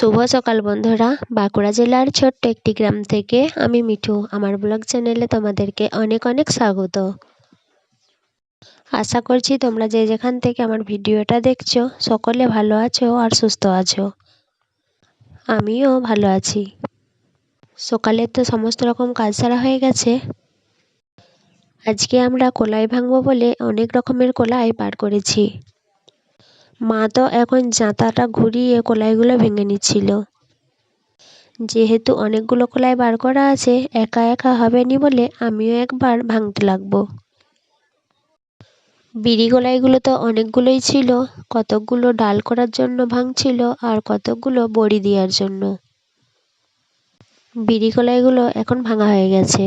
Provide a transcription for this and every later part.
শুভ সকাল বন্ধুরা। বাঁকুড়া জেলার ছোট্ট একটি গ্রাম থেকে আমি মিঠু। আমার ব্লগ চ্যানেলে তোমাদেরকে অনেক অনেক স্বাগত। আশা করছি তোমরা যে যেখান থেকে আমার ভিডিওটা দেখছ, সকলে ভালো আছো আর সুস্থ আছো। আমিও ভালো আছি। সকালে তো সমস্ত রকম কাজ সারা হয়ে গেছে। আজকে আমরা কলাই ভাঙবো বলে অনেক রকমের কলাই বার করেছি। মা তো এখন জাঁতাটা ঘুরিয়ে কলাইগুলো ভেঙে নিচ্ছিল। যেহেতু অনেকগুলো কলাই বার করা আছে, একা একা হবে নি বলে আমিও একবার ভাঙতে লাগবো। বিড়ি কলাইগুলো তো অনেকগুলোই ছিল, কতকগুলো ডাল করার জন্য ভাঙছিল আর কতকগুলো বড়ি দেওয়ার জন্য। বিড়ি কলাইগুলো এখন ভাঙা হয়ে গেছে।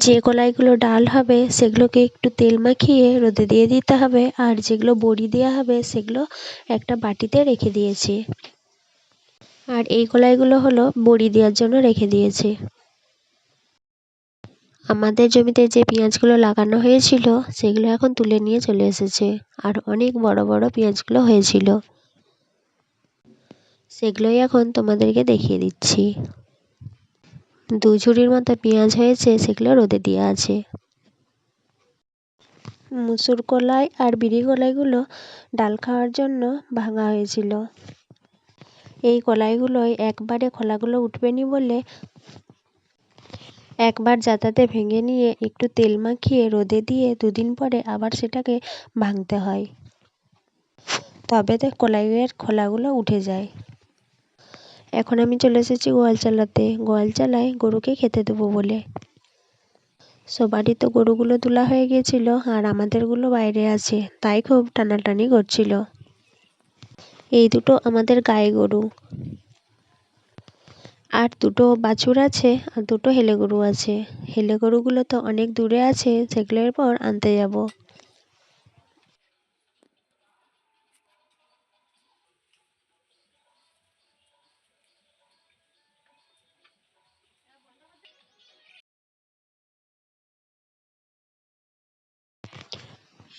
যে কলাইগুলো ডাল হবে, সেগুলোকে একটু তেল মাখিয়ে রোদে দিয়ে দিতে হবে। আর যেগুলো বড়ি দেওয়া হবে, সেগুলো একটা বাটিতে রেখে দিয়েছি। আর এই কলাইগুলো হলো বড়ি দেওয়ার জন্য রেখে দিয়েছি। আমাদের জমিতে যে পেঁয়াজগুলো লাগানো হয়েছিল, সেগুলো এখন তুলে নিয়ে চলে এসেছে। আর অনেক বড় বড় পেঁয়াজগুলো হয়েছিল। সেগুলোই এখন তোমাদেরকে দেখিয়ে দিচ্ছি। দু ঝুড়ির মতো পেঁয়াজ হয়েছে, সেগুলো রোদে দেওয়া আছে। মুসুর কলাই আর বিড়ি কলাইগুলো ডাল খাওয়ার জন্য ভাঙা হয়েছিল। এই কলাইগুলোই একবারে খোলাগুলো উঠবেনি বলে একবার যাতাতে ভেঙে নিয়ে একটু তেল মাখিয়ে রোদে দিয়ে দুদিন পরে আবার সেটাকে ভাঙতে হয়। তবে তো কলাইয়ের খোলাগুলো উঠে যায়। এখন আমি চলে এসেছি গোয়াল চালাতে। গোয়াল চালায় গরুকে খেতে দেবো বলে। সবারই তো গরুগুলো তোলা হয়ে গিয়েছিল আর আমাদেরগুলো বাইরে আছে, তাই খুব টানাটানি করছিল। এই দুটো আমাদের গায়ে গরু। আর দুটো বাছুর আছে আর দুটো হেলে গরু আছে। হেলে গরুগুলো তো অনেক দূরে আছে সেগুলোর পর আনতে যাব।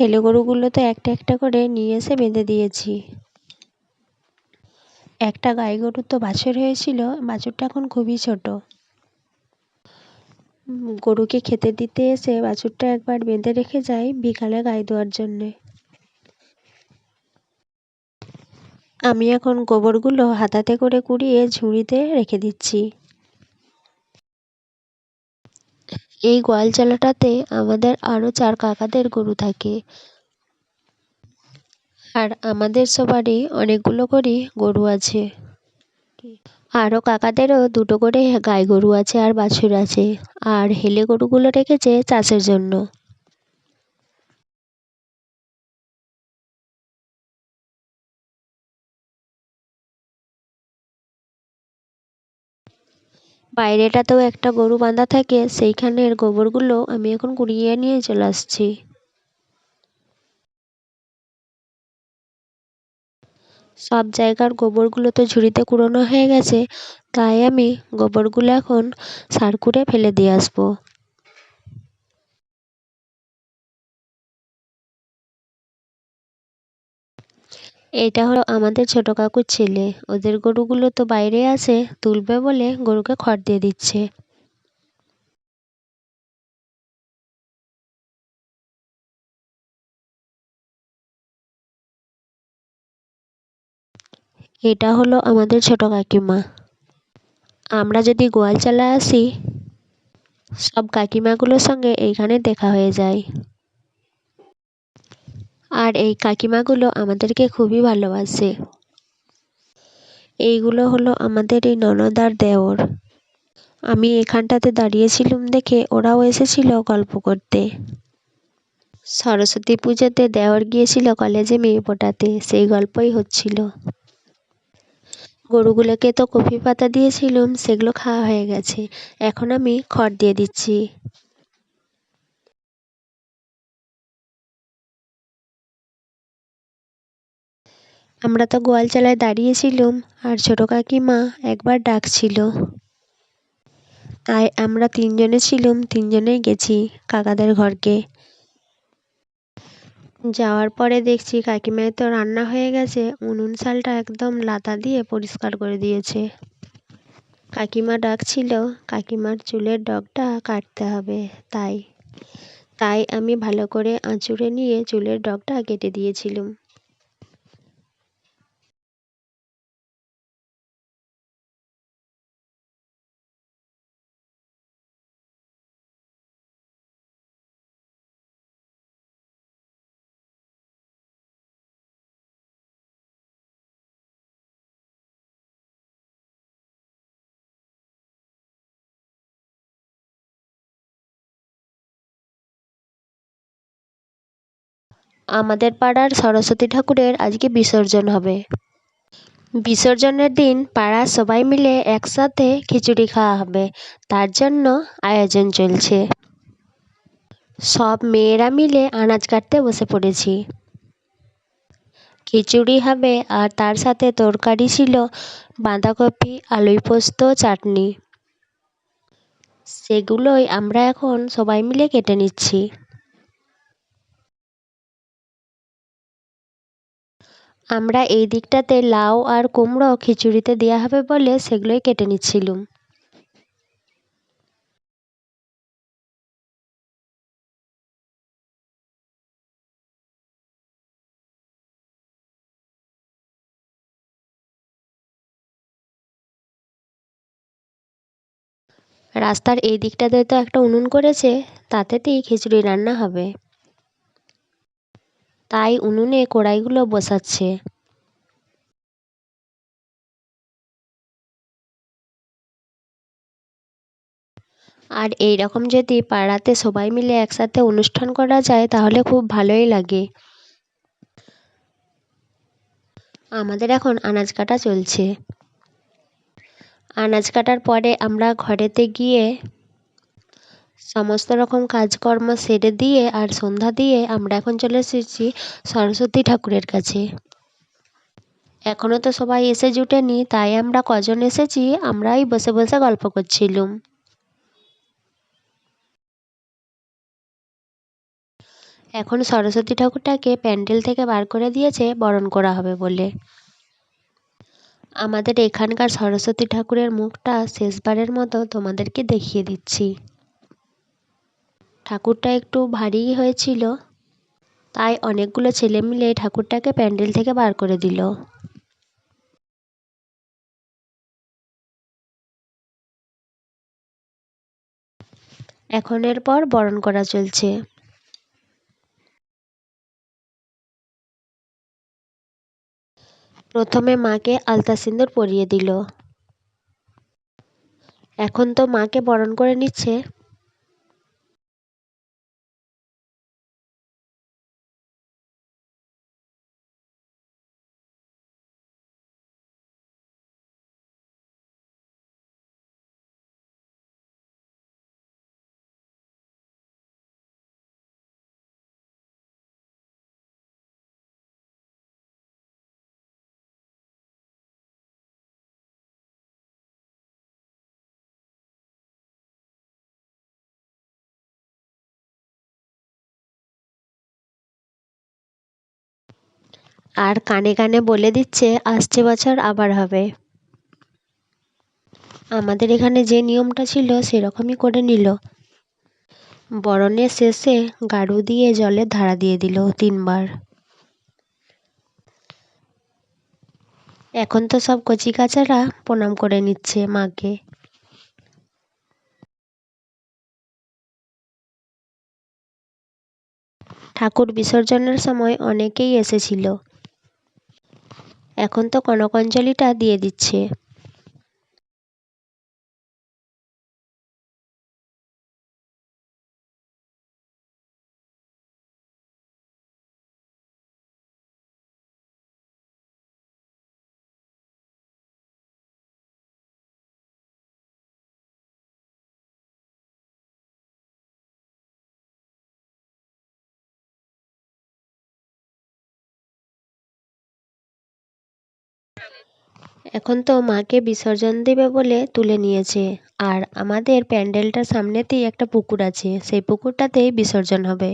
হেলে গরুগুলো তো একটা একটা করে নিয়ে এসে বেঁধে দিয়েছি। একটা গাই গরুর তো বাছুর হয়েছিল, বাছুরটা এখন খুবই ছোট। গরুকে খেতে দিতে এসে বাছুরটা একবার বেঁধে রেখে যায় বিকালে গায়ে দেওয়ার জন্যে। আমি এখন গোবরগুলো হাতাতে করে কুড়িয়ে ঝুড়িতে রেখে দিচ্ছি। এই গোয়াল গোয়ালচালাটাতে আমাদের আরও চার কাকাদের গরু থাকে। আর আমাদের সবারই অনেকগুলো করে গরু আছে। আরও কাকাদেরও দুটো করে গাই গরু আছে আর বাছুর আছে। আর হেলে গরুগুলো রেখেছে চাষের জন্য। বাইরেটাতেও একটা গরু বাঁধা থাকে, সেইখানের গোবরগুলো আমি এখন কুড়িয়ে নিয়ে চলে আসছি। সব জায়গার গোবরগুলো তো ঝুড়িতে কুড়োনো হয়ে গেছে, তাই আমি গোবরগুলো এখন সার করে ফেলে দিয়ে আসব। এটা হলো আমাদের ছোট কাকুর ছেলে। ওদের গরুগুলো তো বাইরে আছে, তুলবে বলে গরুকে খড় দিয়ে দিচ্ছে। এটা হলো আমাদের ছোট কাকিমা। আমরা যদি গোয়ালচালায় আসি, সব কাকিমাগুলোর সঙ্গে এইখানে দেখা হয়ে যায়। আর এই কাকিমাগুলো আমাদেরকে খুবই ভালোবাসে। এইগুলো হলো আমাদের এই ননদ আর দেওর। আমি এখানটাতে দাঁড়িয়েছিলাম দেখে ওরাও এসেছিল গল্প করতে। সরস্বতী পুজোতে দেওর গিয়েছিল কলেজে মেয়ে পটাতে, সেই গল্পই হচ্ছিল। গরুগুলোকে তো কফি পাতা দিয়েছিলুম, সেগুলো খাওয়া হয়ে গেছে। এখন আমি খড় দিয়ে দিচ্ছি। আমরা তো গোয়াল গোয়ালচালায় দাঁড়িয়েছিলুম, আর ছোটো কাকিমা একবার ডাকছিল। তাই আমরা তিনজনে ছিলুম, তিনজনেই গেছি কাকাদের ঘরকে। যাওয়ার পরে দেখছি কাকিমায়ের তো রান্না হয়ে গেছে, উনুন শালটা একদম লাতা দিয়ে পরিষ্কার করে দিয়েছে। কাকিমা ডাকছিল, কাকিমার চুলের ডগটা কাটতে হবে, তাই। তাই আমি ভালো করে আঁচুড়ে নিয়ে চুলের ডগটা কেটে দিয়েছিলাম। আমাদের পাড়ার সরস্বতী ঠাকুরের আজকে বিসর্জন হবে। বিসর্জনের দিন পাড়ার সবাই মিলে একসাথে খিচুড়ি খাওয়া হবে। তার জন্য আয়োজন চলছে। সব মেয়েরা মিলে আনাজ কাটতে বসে পড়েছি। খিচুড়ি হবে আর তার সাথে তরকারি ছিল বাঁধাকপি আলুই পোস্ত, চাটনি। সেগুলোই আমরা এখন সবাই মিলে কেটে নিচ্ছি। আমরা এই দিকটাতে লাউ আর কুমড়ো খিচুড়িতে দেওয়া হবে বলে সেগুলোই কেটে নিচ্ছিলুম। রাস্তার এই দিকটাতে তো একটা উনুন করেছে, তাতেতেই খিচুড়ি রান্না হবে। তাই উনুনে কড়াইগুলো বসাচ্ছে। আর এই রকম যদি পাড়াতে সবাই মিলে একসাথে অনুষ্ঠান করা যায়, তাহলে খুব ভালোই লাগে। আমাদের এখন আনাজ কাটা চলছে। আনাজ কাটার পরে আমরা ঘরেতে গিয়ে সমস্ত রকম কাজকর্ম সেরে দিয়ে আর সন্ধ্যা দিয়ে আমরা এখন চলে এসেছি সরস্বতী ঠাকুরের কাছে। এখনও তো সবাই এসে জুটেনি, তাই আমরা কজন এসেছি, আমরাই বসে বসে গল্প করছিলুম। এখন সরস্বতী ঠাকুরটাকে প্যান্ডেল থেকে বার করে দিয়েছে, বরণ করা হবে বলে। আমাদের এখানকার সরস্বতী ঠাকুরের মুখটা শেষবারের মতো তোমাদেরকে দেখিয়ে দিচ্ছি। ঠাকুরটা একটু ভারী হয়েছিল, তাই অনেকগুলো ছেলে মিলে ঠাকুরটাকে প্যান্ডেল থেকে বার করে দিল। এখন এরপর বরণ করা চলছে। প্রথমে মাকে আলতা সিঁদুর পরিয়ে দিল। এখন তো মাকে বরণ করে নিচ্ছে। আর কানে কানে বলে দিচ্ছে, আসছে বছর আবার হবে। আমাদের এখানে যে নিয়মটা ছিল সেরকমই করে নিল। বরণের শেষে গাড়ু দিয়ে জলের ধারা দিয়ে দিল তিনবার। এখন তো সব কচি কাচারা প্রণাম করে নিচ্ছে মাকে। ঠাকুর বিসর্জনের সময় অনেকেই এসেছিল। এখন তো কনকঞ্জলিটা দিয়ে দিচ্ছে। এখন তো মাকে বিসর্জন দেবে বলে তুলে নিয়েছে। আর আমাদের প্যান্ডেলটার সামনেতেই একটা পুকুর আছে। সেই পুকুরটাতেই বিসর্জন হবে।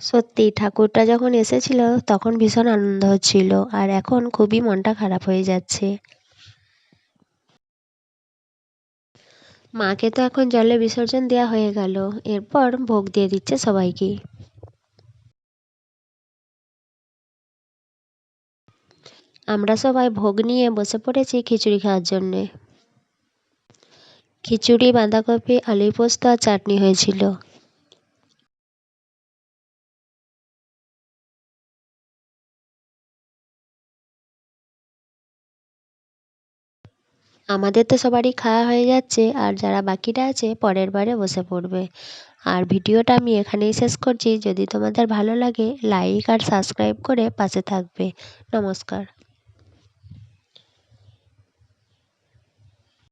সত্যি, ঠাকুরটা যখন এসেছিল তখন ভীষণ আনন্দ হচ্ছিল আর এখন খুবই মনটা খারাপ হয়ে যাচ্ছে। মাকে তো এখন জলে বিসর্জন দেওয়া হয়ে গেল, এরপর ভোগ দিয়ে দিচ্ছে সবাইকে। আমরা সবাই ভোগ নিয়ে বসে পড়েছি খিচুড়ি খাওয়ার জন্যে। খিচুড়ি, বাঁধাকপি আলু পোস্ত আর চাটনি হয়েছিল। আমাদের তো সবারই খাওয়া হয়ে যাচ্ছে, আর যারা বাকিটা আছে পরের বারে বসে পড়বে। আর ভিডিওটা আমি এখানেই শেষ করছি। যদি তোমাদের ভালো লাগে লাইক আর সাবস্ক্রাইব করে পাশে থাকবে। নমস্কার।